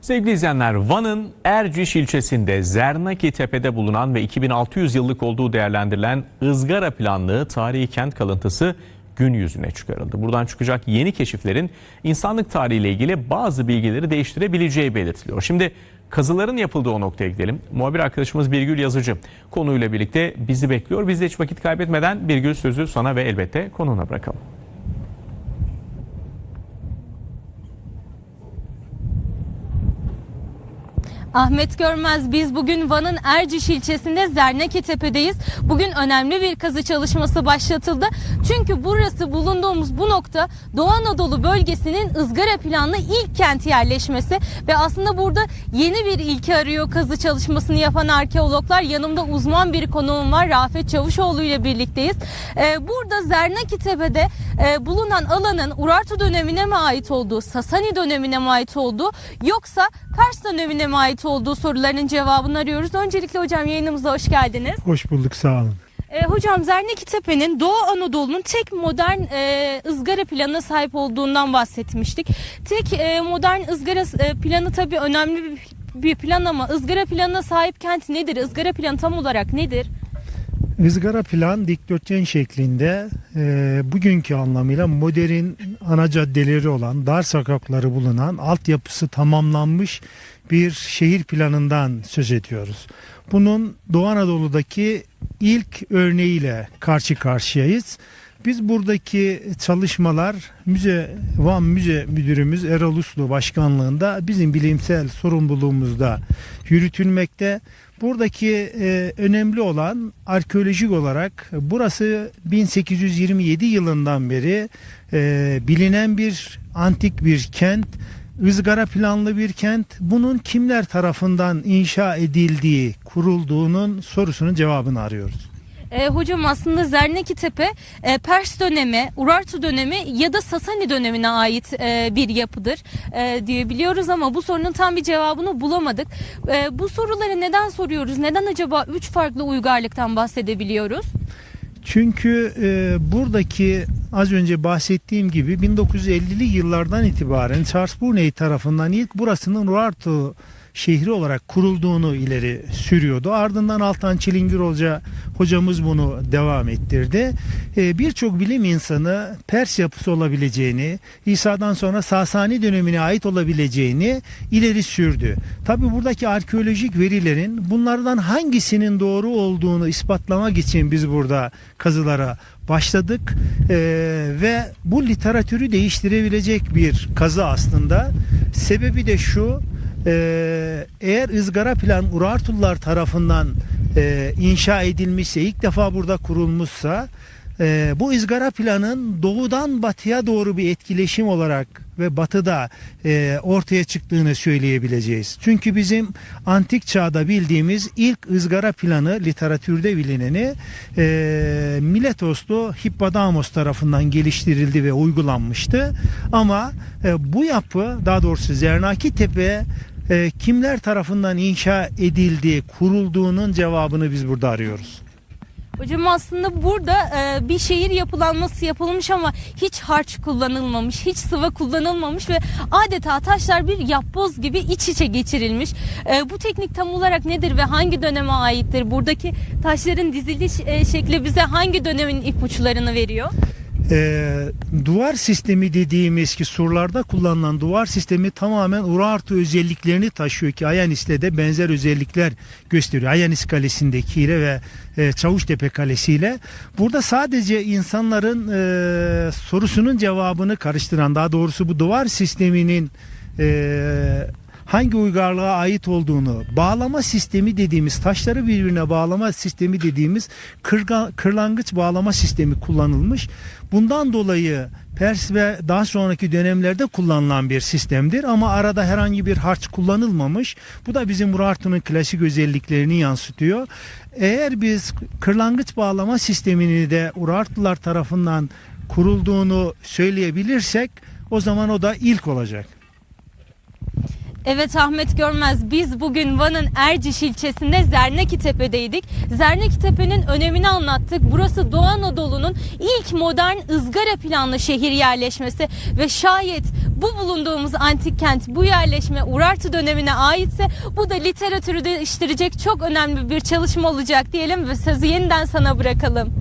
Sevgili izleyenler, Van'ın Erciş ilçesinde Zernaki Tepe'de bulunan ve 2600 yıllık olduğu değerlendirilen ızgara planlı tarihi kent kalıntısı gün yüzüne çıkarıldı. Buradan çıkacak yeni keşiflerin insanlık tarihiyle ilgili bazı bilgileri değiştirebileceği belirtiliyor. Şimdi kazıların yapıldığı o noktaya gidelim. Muhabir arkadaşımız Birgül Yazıcı konuyla birlikte bizi bekliyor. Biz de hiç vakit kaybetmeden Birgül sözü sana ve elbette konuğuna bırakalım. Ahmet Görmez biz bugün Van'ın Erciş ilçesinde Zerneki Tepe'deyiz. Bugün önemli bir kazı çalışması başlatıldı. Çünkü burası bulunduğumuz bu nokta Doğu Anadolu bölgesinin ızgara planlı ilk kent yerleşmesi ve aslında burada yeni bir ilki arıyor kazı çalışmasını yapan arkeologlar. Yanımda uzman bir konuğum var Rafet Çavuşoğlu ile birlikteyiz. Ee, burada Zerneki Tepe'de e, bulunan alanın Urartu dönemine mi ait olduğu, Sasani dönemine mi ait olduğu yoksa Pers dönemine mi ait olduğu sorularının cevabını arıyoruz. Öncelikle hocam yayınımıza hoş geldiniz. Hoş bulduk sağ olun. E, hocam Zerneki Tepe'nin Doğu Anadolu'nun tek modern e, ızgara planına sahip olduğundan bahsetmiştik. Tek e, modern ızgara e, planı tabii önemli bir, bir plan ama ızgara planına sahip kent nedir? Izgara planı tam olarak nedir? Izgara plan dikdörtgen şeklinde e, bugünkü anlamıyla modern ana caddeleri olan dar sokakları bulunan altyapısı tamamlanmış bir şehir planından söz ediyoruz. Bunun Doğu Anadolu'daki ilk örneğiyle karşı karşıyayız. Biz buradaki çalışmalar Müze Van Müze Müdürümüz Erol Uslu başkanlığında bizim bilimsel sorumluluğumuzda yürütülmekte. Buradaki e, önemli olan arkeolojik olarak burası 1827 yılından beri e, bilinen bir antik bir kent, ızgara planlı bir kent. Bunun kimler tarafından inşa edildiği, kurulduğunun sorusunun cevabını arıyoruz. E, hocam aslında Zerneki Tepe e, Pers dönemi, Urartu dönemi ya da Sasani dönemine ait e, bir yapıdır e, diyebiliyoruz ama bu sorunun tam bir cevabını bulamadık. E, bu soruları neden soruyoruz? Neden acaba üç farklı uygarlıktan bahsedebiliyoruz? Çünkü e, buradaki az önce bahsettiğim gibi 1950'li yıllardan itibaren Charles Burney tarafından ilk burasının Urartu şehri olarak kurulduğunu ileri sürüyordu. Ardından Altan Çilingir Hoca hocamız bunu devam ettirdi. Ee, Birçok bilim insanı Pers yapısı olabileceğini, İsa'dan sonra Sasani dönemine ait olabileceğini ileri sürdü. Tabi buradaki arkeolojik verilerin bunlardan hangisinin doğru olduğunu ispatlamak için biz burada kazılara başladık Ee, ve bu literatürü değiştirebilecek bir kazı aslında. Sebebi de şu, ee, eğer ızgara plan Urartular tarafından e, inşa edilmişse ilk defa burada kurulmuşsa e, bu ızgara planın doğudan batıya doğru bir etkileşim olarak ve batıda e, ortaya çıktığını söyleyebileceğiz. Çünkü bizim antik çağda bildiğimiz ilk ızgara planı literatürde bilineni e, Miletoslu Hippodamos tarafından geliştirildi ve uygulanmıştı. Ama e, bu yapı daha doğrusu Zernaki Tepe e, kimler tarafından inşa edildiği, kurulduğunun cevabını biz burada arıyoruz. Hocam aslında burada e, bir şehir yapılanması yapılmış ama hiç harç kullanılmamış, hiç sıva kullanılmamış ve adeta taşlar bir yapboz gibi iç içe geçirilmiş. E, bu teknik tam olarak nedir ve hangi döneme aittir? Buradaki taşların diziliş e, şekli bize hangi dönemin ipuçlarını veriyor? Ee, duvar sistemi dediğimiz ki surlarda kullanılan duvar sistemi tamamen Urartu özelliklerini taşıyor ki Ayanis'le de benzer özellikler gösteriyor. Ayanis Kalesi'ndekiyle ve e, Çavuştepe Kalesi'yle. Burada sadece insanların e, sorusunun cevabını karıştıran daha doğrusu bu duvar sisteminin e, hangi uygarlığa ait olduğunu, bağlama sistemi dediğimiz, taşları birbirine bağlama sistemi dediğimiz kırga, kırlangıç bağlama sistemi kullanılmış. Bundan dolayı Pers ve daha sonraki dönemlerde kullanılan bir sistemdir ama arada herhangi bir harç kullanılmamış. Bu da bizim Urartu'nun klasik özelliklerini yansıtıyor. Eğer biz kırlangıç bağlama sistemini de Urartular tarafından kurulduğunu söyleyebilirsek o zaman o da ilk olacak. Evet Ahmet Görmez biz bugün Van'ın Erciş ilçesinde Zerneki Tepe'deydik. Zerneki Tepe'nin önemini anlattık. Burası Doğu Anadolu'nun ilk modern ızgara planlı şehir yerleşmesi ve şayet bu bulunduğumuz antik kent bu yerleşme Urartu dönemine aitse bu da literatürü değiştirecek çok önemli bir çalışma olacak diyelim ve sözü yeniden sana bırakalım.